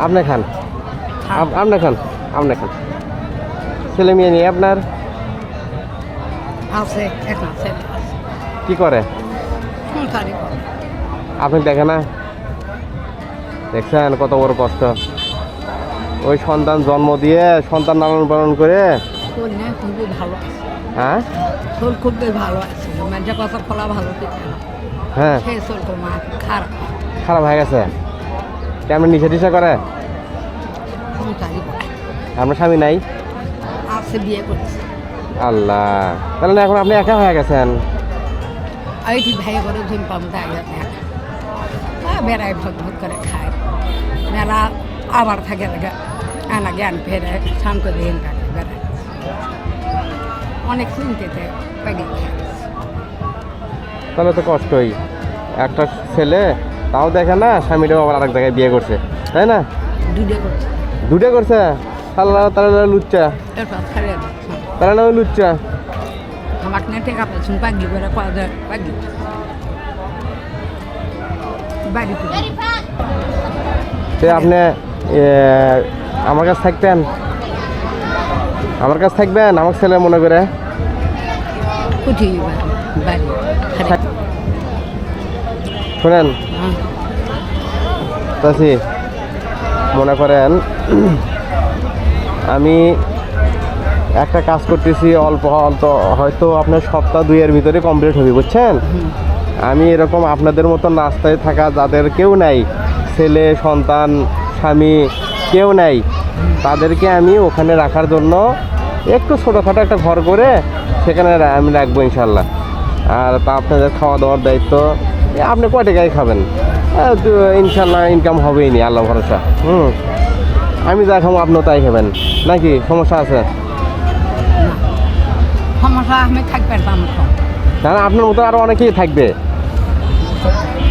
আপনি খান। আপ- আপনি খান আপনি খান। ছেলে মেয়ে নিয়ে আপনার? আছে কি করে। আপনি দেখেন না? দেখছেন কত বড় কষ্ট? ওই সন্তান জন্ম দিয়ে সন্তান লালন পালন করে খুবই ভালো হ্যাঁ? শরীর খুবই ভালো আছে। মানে কথা খোলা ভালো হ্যাঁ। খারাপ হয়ে গেছে? কেমন নিশা টিশা করে? আপনার স্বামী নাই? আছে বিয়ে করছে। আল্লাহ। তাহলে না এখন আপনি একা হয়ে গেছেন? ভাই করে ধুন পাম দেয় বেড়ায় ভগ ভগ করে খায়। মেলা আবার থাকে লাগে আনা জ্ঞান ফেরে স্নান করে দিন কাটে বেড়ায়। অনেক তাহলে তো কষ্টই। একটা ছেলে তাও দেখে না স্বামীটাও আবার আরেক জায়গায় বিয়ে করছে। তাই না? দুটো করছে। তাহলে তাহলে লুচ্চা। ছাড়িয়ে না লুচ্চা। আমাকে নিয়ে টেকা পেয়েছেন পাগলি করে পাগলি। বাড়ি করে আপনি আমার কাছে থাকবেন? আমার কাছে থাকবেন? আমার ছেলে মনে করে? শোনেন। হ্যাঁ। মনে করেন আমি একটা কাজ করতেছি অল্প অল্প হয়তো আপনার সপ্তাহ দুইয়ের ভিতরে কমপ্লিট হবে বুঝছেন? আমি এরকম আপনাদের মতো রাস্তায় থাকা যাদের কেউ নাই ছেলে সন্তান স্বামী কেউ নাই তাদেরকে আমি ওখানে রাখার জন্য একটু ছোটোখাটো একটা ঘর করে সেখানে আমি রাখব ইনশাল্লাহ। আর তা আপনাদের খাওয়া দাওয়ার দায়িত্ব আপনি কয় টাকায় খাবেন? ইনশাল্লাহ ইনকাম হবেই নি আল্লাহ ভরসা। হুম। আমি যা খাব আপনিও তাই খাবেন। নাকি সমস্যা আছে? সমস্যা আমি থাকবে না না, আপনার মতো আরও অনেকেই থাকবে।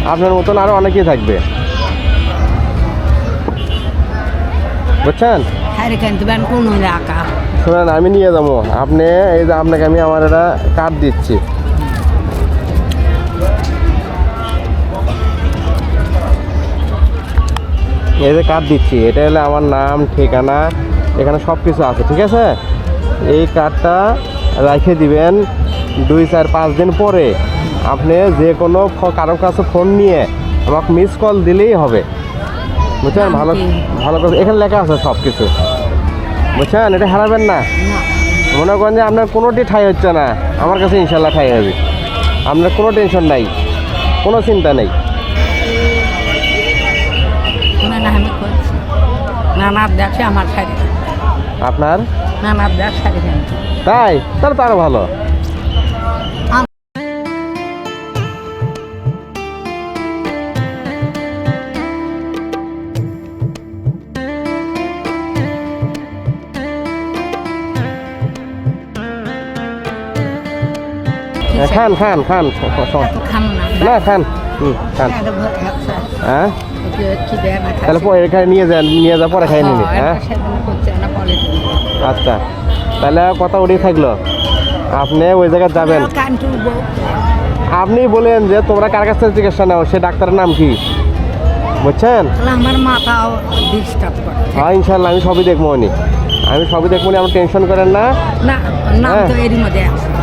আপনার মতন আরও অনেকেই থাকবে। বুঝছেন? এলাকা। শুনেন আমি নিয়ে যাব। আপনি এই যে আপনাকে আমি আমার একটা কার্ড দিচ্ছি। এই যে কার্ড দিচ্ছি এটা হলো আমার নাম ঠিকানা এখানে সব কিছু আছে ঠিক আছে? এই কার্ডটা রেখে দিবেন দুই চার পাঁচ দিন পরে। আপনি যে কোনো কারোর কাছে ফোন নিয়ে আমাকে মিস কল দিলেই হবে। বুঝছেন? ভালো ভালো করে এখানে লেখা আছে সব কিছু বুঝছেন? এটা হারাবেন না। মনে করেন যে আপনার কোনোটি ঠাই হচ্ছে না। আমার কাছে ইনশাল্লাহ ঠাই হবে। আপনার কোনো টেনশন নাই। কোনো চিন্তা নেই শুনে না আমি করছি। নানার দেখে আমার শাড়ি। আপনার? নানার দেখ শাড়ি তাই? তাহলে তো আরও ভালো খান খান খান। খান না খান। হুম হ্যাঁ না তাহলে পরে এখানে নিয়ে যান নিয়ে যা পরে খাই নিবি হ্যাঁ? পরে আচ্ছা। তাহলে কথা উঠেই থাকল। আপনি ওই জায়গায় যাবেন। আপনি বলেন যে তোমরা কার কাছ থেকে চিকিৎসা নাও সে ডাক্তারের নাম কি? বুঝছেন? তাহলে আমার মাথাও ডিস্টার্ব করে। হ্যাঁ ইনশাল্লাহ আমি সবই দেখব নি আমি সবই দেখব আপনি টেনশন করেন না। না হ্যাঁ।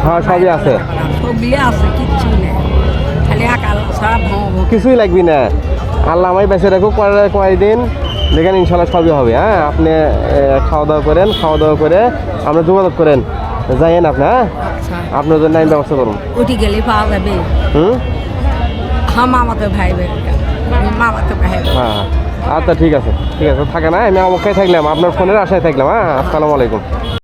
হ্যাঁ, সবই আছে। সবই আছে কিচ্ছু নেই। কিছুই লাগবি না। আল্লাহ আমায় বেঁচে রাখুক কয়- কয়েকদিন দেখেন ইনশাল্লাহ সবই হবে হ্যাঁ? আপনি খাওয়া দাওয়া করেন খাওয়া দাওয়া করে আপনি যোগাযোগ করেন। যাইয়েন আপনি হ্যাঁ? আচ্ছা। আপনার জন্য আমি ব্যবস্থা করুন। উঠে গেলে পাওয়া যাবে। হুম? হ্যাঁ মামাতে ভাই ভাই হ্যাঁ হ্যাঁ। আচ্ছা ঠিক আছে ঠিক আছে থাকে না? আমি অবক্ষায় থাকলাম আপনার ফোনের আশায় থাকলাম হ্যাঁ? আসসালামু আলাইকুম।